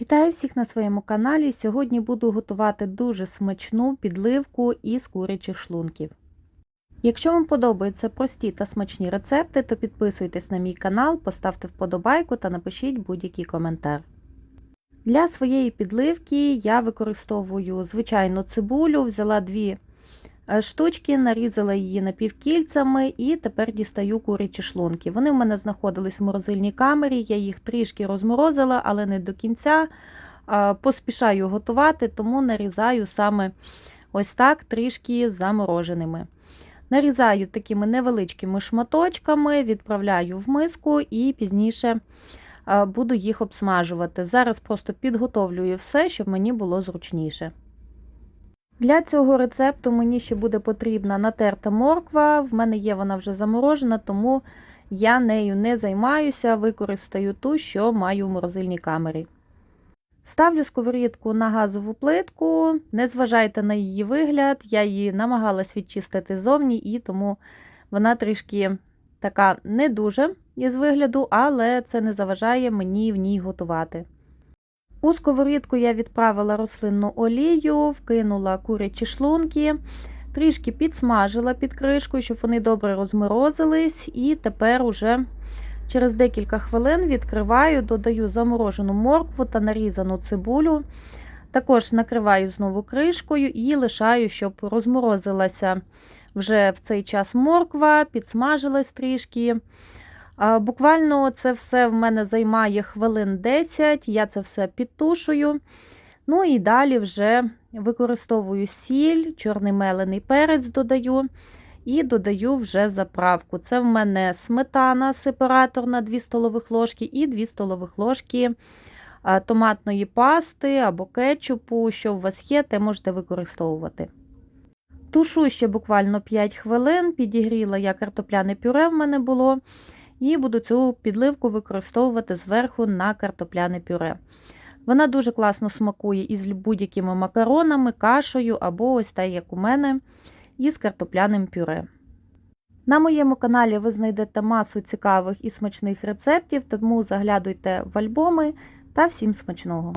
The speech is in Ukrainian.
Вітаю всіх на своєму каналі. Сьогодні буду готувати дуже смачну підливку із курячих шлунків. Якщо вам подобаються прості та смачні рецепти, то підписуйтесь на мій канал, поставте вподобайку та напишіть будь-який коментар. Для своєї підливки я використовую звичайну цибулю, взяла дві штучки, нарізала її напівкільцями і тепер дістаю курячі шлунки. Вони в мене знаходились в морозильній камері, я їх трішки розморозила, але не до кінця. Поспішаю готувати, тому нарізаю саме ось так трішки замороженими. Нарізаю такими невеличкими шматочками, відправляю в миску і пізніше буду їх обсмажувати. Зараз просто підготовлюю все, щоб мені було зручніше. Для цього рецепту мені ще буде потрібна натерта морква. В мене є вона вже заморожена, тому я нею не займаюся, використаю ту, що маю в морозильній камері. Ставлю сковорідку на газову плитку, не зважайте на її вигляд, я її намагалась відчистити зовні, і тому вона трішки така не дуже із вигляду, але це не заважає мені в ній готувати. У сковорідку я відправила рослинну олію, вкинула курячі шлунки, трішки підсмажила під кришкою, щоб вони добре розморозились, і тепер уже через декілька хвилин відкриваю, додаю заморожену моркву та нарізану цибулю. Також накриваю знову кришкою і лишаю, щоб розморозилася вже в цей час морква, підсмажилась трішки. Буквально це все в мене займає хвилин 10, я це все підтушую. Ну і далі вже використовую сіль, чорний мелений перець додаю і додаю вже заправку. Це в мене сметана сепараторна 2 столових ложки і 2 столових ложки томатної пасти або кетчупу, що у вас є, те можете використовувати. Тушу ще буквально 5 хвилин, підігріла я картопляне пюре в мене було. І буду цю підливку використовувати зверху на картопляне пюре. Вона дуже класно смакує із будь-якими макаронами, кашею або ось так, як у мене, із картопляним пюре. На моєму каналі ви знайдете масу цікавих і смачних рецептів, тому заглядуйте в альбоми та всім смачного!